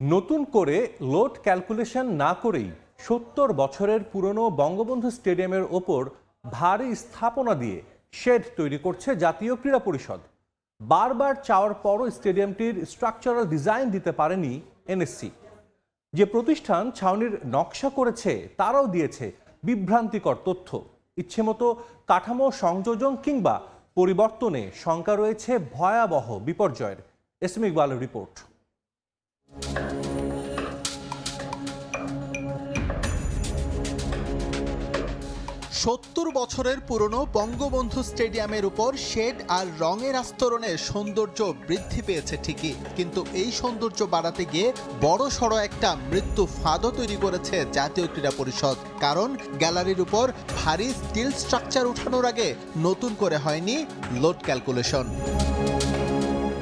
নতুন করে load calculation না করেই সত্তর বছরের পুরনো বঙ্গবন্ধু স্টেডিয়ামের ওপর ভারী স্থাপনা দিয়ে শেড তৈরি করছে জাতীয় ক্রীড়া পরিষদ। বারবার চাওয়ার পরও স্টেডিয়ামটির স্ট্রাকচারাল ডিজাইন দিতে পারেনি এনএসসি যে প্রতিষ্ঠান ছাউনির নকশা করেছে, তারাও দিয়েছে বিভ্রান্তিকর তথ্য। ইচ্ছেমতো কাঠামো সংযোজন কিংবা পরিবর্তনে শঙ্কা রয়েছে ভয়াবহ বিপর্যয়ের। এস এম ইকবালের রিপোর্ট। সত্তর বছরের পুরনো বঙ্গবন্ধু স্টেডিয়ামের উপর শেড আর রঙের আস্তরণের সৌন্দর্য বৃদ্ধি পেয়েছে ঠিকই। কিন্তু এই সৌন্দর্য বাড়াতে গিয়ে বড় সড়ো একটা মৃত্যু ফাঁদও তৈরি করেছে জাতীয় ক্রীড়া পরিষদ। কারণ গ্যালারির উপর ভারী স্টিল স্ট্রাকচার উঠানোর আগে নতুন করে হয়নি লোড ক্যালকুলেশন।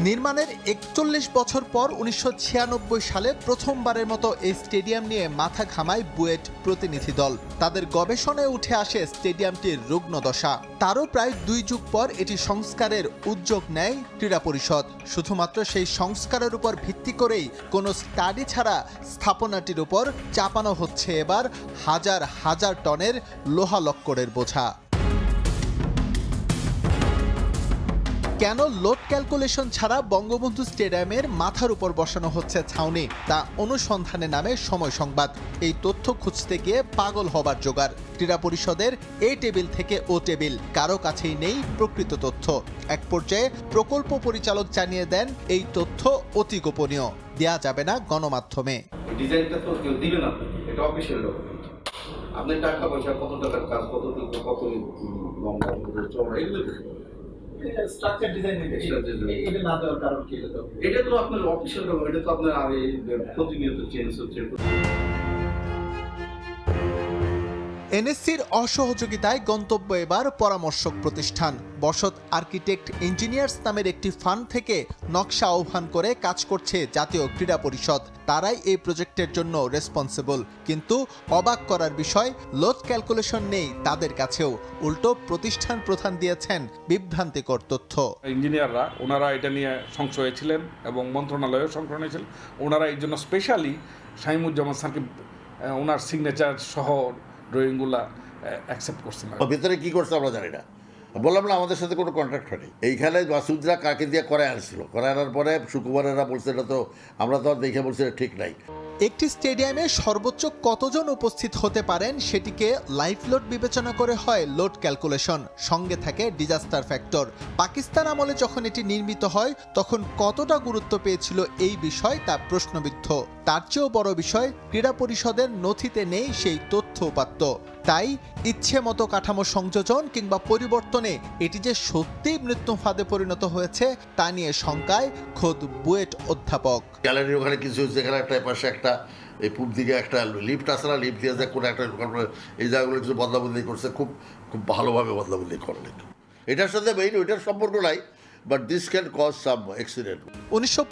নির্মাণের একচল্লিশ বছর পর উনিশশো ছিয়ানব্বই সালে প্রথমবারের মতো এই স্টেডিয়াম নিয়ে মাথা ঘামায় বুয়েট প্রতিনিধি দল। তাদের গবেষণায় উঠে আসে স্টেডিয়ামটির রুগ্ন দশা। তারও প্রায় দুই যুগ পর এটি সংস্কারের উদ্যোগ নেয় ক্রীড়া পরিষদ। শুধুমাত্র সেই সংস্কারের উপর ভিত্তি করেই কোনো স্টাডি ছাড়া স্থাপনাটির উপর চাপানো হচ্ছে এবার হাজার হাজার টনের লোহা লক্করের বোঝা। কেন লোড ক্যালকুলেশন ছাড়া বঙ্গবন্ধু স্টেডিয়ামের মাথার উপর বসানো হচ্ছে ছাউনি? তা অনুসন্ধানে নামে সময় সংবাদ। এই তথ্য খুঁজতে গিয়ে পাগল হবার জোগাড়। ক্রীড়া পরিষদের এ টেবিল থেকে ও টেবিল, কারও কাছেই নেই প্রকৃত তথ্য। এক পর্যায়ে প্রকল্প পরিচালক জানিয়ে দেন, এই তথ্য অতি গোপনীয়। দেয়া যাবে না গণমাধ্যমে। ডিজাইনটা তো কেউ দিবে না। এটা অফিসিয়াল ডকুমেন্ট আপনার টাকা পয়সা, কত টাকার কাজ কত কত লম্বা এগুলো। স্ট্রাকচার ডিজাইন এটা না দেওয়ার কারণ কি এটা তো? এটা তো আপনার অফিসিয়াল এটা তো আপনার আগে প্রতিনিয়ত চেঞ্জ হচ্ছে। এনএসসির অসহযোগিতায় গন্তব্য এবার পরামর্শক প্রতিষ্ঠান। বসত আর্কিটেক্ট ইঞ্জিনিয়ার্স নামের একটি ফান্ড থেকে নকশা আহ্বান করে কাজ করছে জাতীয় ক্রীড়া পরিষদ। তারাই এই প্রজেক্টের জন্য রেসপন্সিবল কিন্তু অবাক করার বিষয় লোড ক্যালকুলেশন নেই তাদের কাছেও। উল্টো প্রতিষ্ঠান প্রধান দিয়েছেন বিভ্রান্তিকর তথ্য। ইঞ্জিনিয়াররা, ওনারা এটা নিয়ে সংশয়ে ছিলেন এবং মন্ত্রণালয়েও সংশয়ে ছিলেন ওনারা এই জন্য স্পেশালি শাহিমুজ্জামান স্যারকে ওনার সিগনেচার সহ ড্রয়িংগুলা অ্যাকসেপ্ট করছে না। ভিতরে কী করছে আমরা জানি না। বললাম না, আমাদের সাথে কোনো কন্ট্রাক্ট হয়নি। এইখানে মাসুদরা কাকে দিয়ে করে আনছিল? করে আনার পরে সুকুমারেরা বলছে, এটা তো আমরা তো আর দেখে বলছি ঠিক নাই। একটি স্টেডিয়ামে সর্বোচ্চ কতজন উপস্থিত হতে পারেন সেটিকে লাইফ লোড বিবেচনা করে হয় লোড ক্যালকুলেশন। সঙ্গে থাকে ডিজাস্টার ফ্যাক্টর। পাকিস্তান আমলে যখন এটি নির্মিত হয়, তখন কতটা গুরুত্ব পেয়েছিল এই বিষয় তা প্রশ্নবিদ্ধ। তার চেয়েও বড় বিষয়, ক্রীড়া পরিষদের নথিতে নেই সেই তথ্য উপাত্ত। তাই ইচ্ছে মতো কাঠামো সংযোজন কিংবা পরিবর্তনে এটি যে সত্যিই মৃত্যু ফাঁদে পরিণত হয়েছে, তা নিয়ে শঙ্কায় খোদ বুয়েট অধ্যাপক। গ্যালারির ওখানে কিছু এখানে একটা পাশে একটা, এই পূব দিকে একটা লিফট আসে না, লিফট দিয়ে কোনো একটা এই জায়গাগুলো কিছু বদলাবদলি করছে, খুব খুব ভালোভাবে বদলাবদলি করলেন এটার সাথে মেইন ওইটার সম্পর্ক নাই but this can cause some accident উনিশশো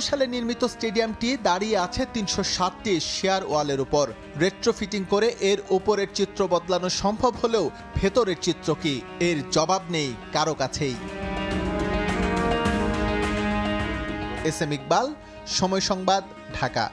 সালে নির্মিত স্টেডিয়ামটি দাঁড়িয়ে আছে তিনশো সাতটি শেয়ার ওয়ালের উপর। রেট্রোফিটিং করে এর ওপরের চিত্র বদলানো সম্ভব হলেও ভেতরের চিত্র কি? এর জবাব নেই কারও কাছেই। এস এম ইকবাল, সময় সংবাদ, ঢাকা।